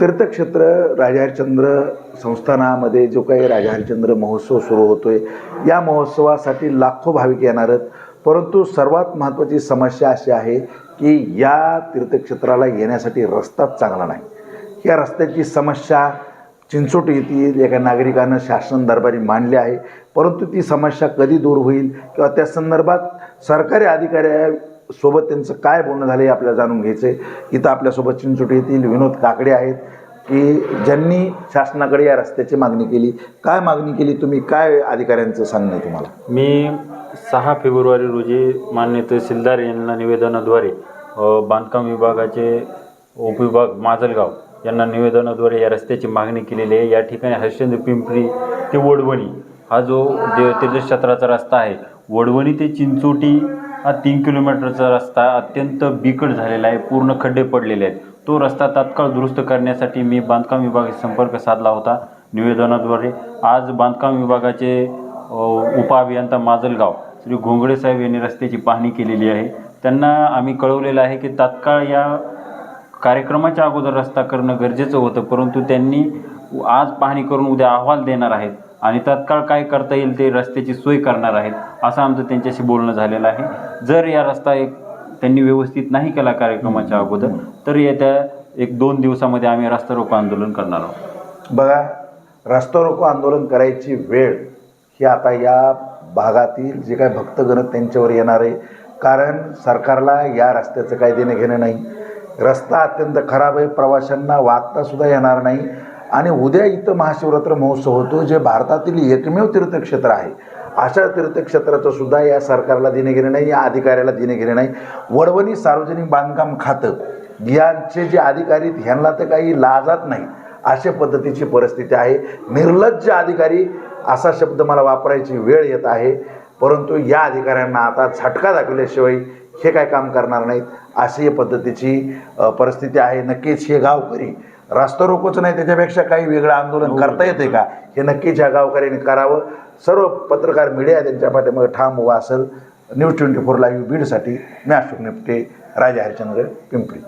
तीर्थक्षेत्र राजा हरिश्चंद्र संस्थानामध्ये जो काही राजा हरिश्चंद्र महोत्सव सुरू होतो आहे या महोत्सवासाठी लाखो भाविक येणार आहेत. परंतु सर्वात महत्त्वाची समस्या अशी आहे की या तीर्थक्षेत्राला येण्यासाठी रस्ताच चांगला नाही. या रस्त्याची समस्या चिंचोट येथील एका नागरिकानं शासन दरबारी मांडली आहे. परंतु ती समस्या कधी दूर होईल किंवा त्या संदर्भात सरकारी अधिकाऱ्या सोबत त्यांचं काय बोलणं झालं हे आपल्याला जाणून घ्यायचं आहे इथं आपल्यासोबत चिंचोटी येथील विनोद काकडे आहेत की ज्यांनी शासनाकडे या रस्त्याची मागणी केली. काय मागणी केली तुम्ही? काय अधिकाऱ्यांचं सांगणं आहे तुम्हाला? मी सहा फेब्रुवारी रोजी मान्य तहसीलदार यांना निवेदनाद्वारे बांधकाम विभागाचे उपविभाग माजलगाव यांना निवेदनाद्वारे या रस्त्याची मागणी केलेली आहे. या ठिकाणी हरिश्चंद्र पिंपरी ते वडवणी हा जो देव तीर्थक्षेत्राचा रस्ता आहे वडवणी ते चिंचोटी हा तीन किलोमीटरचा रस्ता अत्यंत बिकट झालेला आहे पूर्ण खड्डे पडलेले आहेत. तो रस्ता तात्काळ दुरुस्त करण्यासाठी मी बांधकाम विभागाशी संपर्क साधला होता निवेदनाद्वारे. आज बांधकाम विभागाचे उपअभियंता माजलगाव श्री घोंगडे साहेब यांनी रस्त्याची पाहणी केलेली आहे. त्यांना आम्ही कळवलेलं आहे की तात्काळ या कार्यक्रमाच्या अगोदर रस्ता करणं गरजेचं होतं परंतु त्यांनी आज पाहणी करून उद्या अहवाल देणार आहेत. आणि तत्काळ काय करता येईल ते रस्त्याची सोय करणार आहेत असं आमचं त्यांच्याशी बोलणं झालेलं आहे. जर या रस्ता एक त्यांनी व्यवस्थित नाही केला कार्यक्रमाच्या अगोदर तर येत्या एक दोन दिवसामध्ये आम्ही रस्ता रोको आंदोलन करणार आहोत. बघा रस्ता रोको आंदोलन करायची वेळ ही आता या भागातील जे काही भक्तगण त्यांच्यावर येणार आहे. कारण सरकारला या रस्त्याचं काही देणं घेणं नाही. रस्ता अत्यंत खराब आहे प्रवाशांना वागतासुद्धा येणार नाही. आणि उद्या इथं महाशिवरात्र महोत्सव होतो जे भारतातील एकमेव तीर्थक्षेत्र आहे. अशा तीर्थक्षेत्राचं सुद्धा या सरकारला देणे घेणे नाही या अधिकाऱ्याला देणे घेणे नाही. वडवणी सार्वजनिक बांधकाम खातं यांचे जे अधिकारी आहेत, ह्यांना तर काही लाजात नाही अशा पद्धतीची परिस्थिती आहे. निर्लज्ज अधिकारी असा शब्द मला वापरायची वेळ येत आहे. परंतु या अधिकाऱ्यांना आता झटका दाखवल्याशिवाय हे काय काम करणार नाहीत अशी पद्धतीची परिस्थिती आहे. नक्कीच हे गावकरी रास्ता रोकोच नाही त्याच्यापेक्षा काही वेगळं आंदोलन करता येते का? हे नक्कीच ह्या गावकऱ्यांनी करावं. सर्व पत्रकार मीडिया त्यांच्या पाठीमागे ठाम उभा असेल. न्यूज ट्वेंटी फोर लाईव्ह बीडसाठी मी अशोक निपटे राजा हरिश्चंद्र पिंपरी.